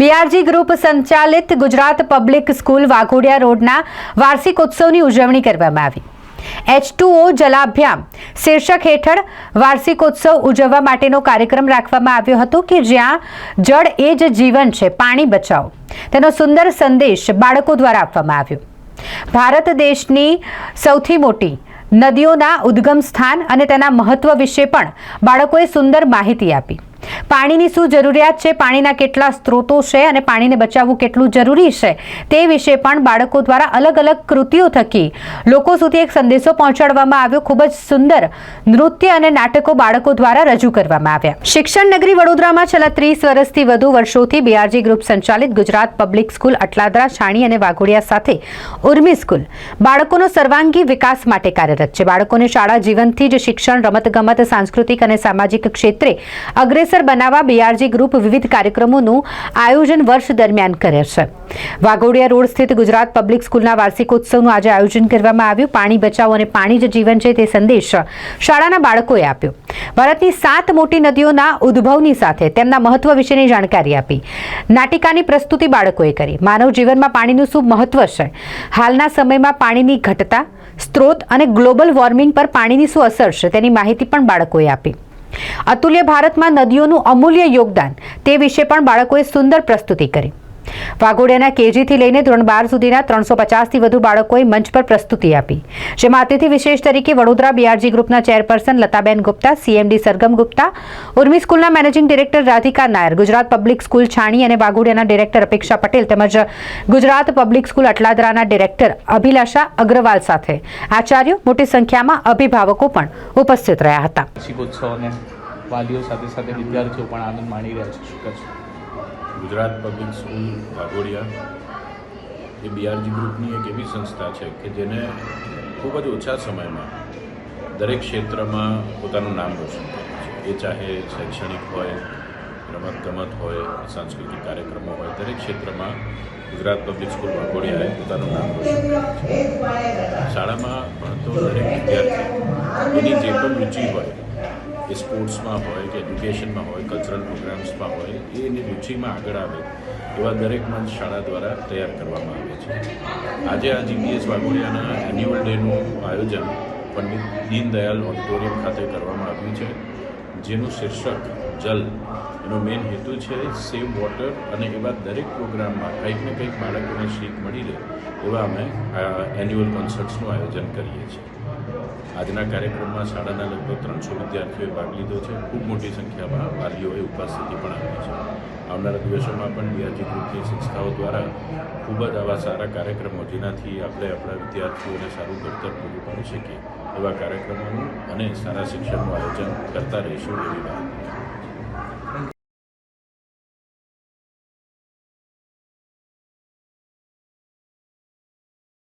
BRG group સંચાલિત Gujarat public school Waghodia રોડના વાર્ષિક ઉત્સવની ઉજવણી કરવામાં આવી. એચ ટુઓ જલાભ્યામ શીર્ષક હેઠળ વાર્ષિકોત્સવ ઉજવવા માટેનો કાર્યક્રમ રાખવામાં આવ્યો હતો કે જ્યાં જળ એ જ જીવન છે, પાણી બચાવો. તેનો સુંદર સંદેશ બાળકો દ્વારા આપવામાં આવ્યો. ભારત દેશની સૌથી મોટી નદીઓના ઉદ્ગમ સ્થાન અને તેના મહત્વ વિશે પણ બાળકોએ સુંદર માહિતી આપી. પાણીની શું જરૂરિયાત છે? પાણીના કેટલા સ્ત્રોતો છે અને પાણીને બચાવવું કેટલું જરૂરી છે? તે વિશે પણ બાળકો દ્વારા અલગ અલગ કૃતિઓ થકી લોકો સુધી એક સંદેશો પહોંચાડવામાં આવ્યો. ખૂબ જ સુંદર નૃત્ય અને નાટકો બાળકો દ્વારા રજૂ કરવામાં આવ્યા. શિક્ષણ નગરી વડોદરામાં છેલ્લા ત્રીસ વર્ષથી વધુ વર્ષોથી બીઆરજી ગ્રુપ સંચાલિત ગુજરાત પબ્લિક સ્કૂલ અટલાદરા, છાણી અને વાઘોડિયા સાથે ઉર્મી સ્કૂલ બાળકોનો સર્વાંગી વિકાસ માટે કાર્યરત છે. બાળકોને શાળા જીવનથી જ શિક્ષણ, રમતગમત, સાંસ્કૃતિક અને સામાજિક ક્ષેત્રે અગ્રેસર બનાવવા બીઆરજી ગ્રુપ વિવિધ કાર્યક્રમોનું આયોજન વર્ષ દરમિયાન કરે છે. વાઘોડિયા રોડ સ્થિત ગુજરાત પબ્લિક સ્કૂલના વાર્ષિકોત્સવનું આજે આયોજન કરવામાં આવ્યું. પાણી બચાવો અને પાણી જ જીવન છે તે સંદેશ શાળાના બાળકોએ આપ્યો. ભારતની સાત મોટી નદીઓના ઉદ્ભવની સાથે તેમના મહત્વ વિશેની જાણકારી આપી. નાટિકાની પ્રસ્તુતિ બાળકોએ કરી. માનવ જીવનમાં પાણીનું શું મહત્વ છે? હાલના સમયમાં પાણીની ઘટતા, સ્ત્રોત અને ગ્લોબલ વોર્મિંગ પર પાણીની શું અસર છે તેની માહિતી પણ બાળકોએ આપી. અતુલ્ય ભારતમાં નદીઓનું અમૂલ્ય યોગદાન. તે વિશે પણ બાળકોએ સુંદર પ્રસ્તુતિ કરી. વાઘોડિયાના કેજીથી લઈને ધોરણ બાર સુધીના ત્રણસો પચાસથી વધુ બાળકોએ મંચ પર પ્રસ્તુતિ આપી જેમાં અતિથિ વિશેષ તરીકે વડોદરા બીઆરજી ગ્રુપના ચેરપર્સન લતાબેન ગુપ્તા સીએમડી સરગમ ગુપ્તા, ઉર્મી સ્કૂલના managing director Radhika Nair, Gujarat public school Chhani અને વાઘોડિયાના ડિરેક્ટર અપેક્ષા પટેલ તેમજ ગુજરાત પબ્લિક સ્કૂલ અટલાદરાના ડિરેક્ટર અભિલાષા અગ્રવાલ સાથે આચાર્યો મોટી સંખ્યામાં અભિભાવકો પણ ઉપસ્થિત રહ્યા હતા વાલીઓ સાથે સાથે વિદ્યાર્થીઓ પણ આનંદ માણી રહ્યા છે? ગુજરાત પબ્લિક સ્કૂલ, વાઘોડિયા, એ બીઆરજી ગ્રુપની એક એવી સંસ્થા છે કે જેને ખૂબ જ ઓછા સમયમાં દરેક ક્ષેત્રમાં પોતાનું નામ રોશન કર્યું છે. એ ચાહે શૈક્ષણિક હોય, રમતગમત હોય, સાંસ્કૃતિક કાર્યક્રમો હોય, દરેક ક્ષેત્રમાં ગુજરાત પબ્લિક સ્કૂલ, વાઘોડિયાએ પોતાનું નામ રોશન કર્યું છે. શાળામાં ભણતો દરેક વિદ્યાર્થી એની જે પણ રુચિ હોય એ સ્પોર્ટ્સમાં હોય કે એજ્યુકેશનમાં હોય, કલ્ચરલ પ્રોગ્રામ્સમાં હોય, એ એની રુચિમાં આગળ આવે એવા દરેક મંચ શાળા દ્વારા તૈયાર કરવામાં આવે છે. આજે આ જીપીએસ વાઘોડિયાના એન્યુઅલ ડેનું આયોજન પંડિત દીનદયાલ ઓડિટોરિયમ ખાતે કરવામાં આવ્યું છે, જેનું શીર્ષક જલ. એનો મેઇન હેતુ છે સેવ વોટર અને એવા દરેક પ્રોગ્રામમાં કંઈક ને કંઈક બાળકોને શીખ મળી રહે એવા અમે, આ એન્યુઅલ કોન્સર્ટ્સનું આયોજન કરીએ છીએ. આજના કાર્યક્રમમાં શાળાના લગભગ ત્રણસો વિદ્યાર્થીઓએ ભાગ લીધો છે. ખૂબ મોટી સંખ્યામાં વાલીઓએ ઉપસ્થિતિ પણ આપી છે. આવનારા દિવસોમાં પણ બીઆરજી ગ્રુપની સંસ્થાઓ દ્વારા ખૂબ જ આવા સારા કાર્યક્રમો જેનાથી આપણે આપણા વિદ્યાર્થીઓને સારું ઘડતર પૂરું પાડી શકીએ એવા કાર્યક્રમોનું અને સારા શિક્ષણનું આયોજન કરતા રહીશું એવી વાત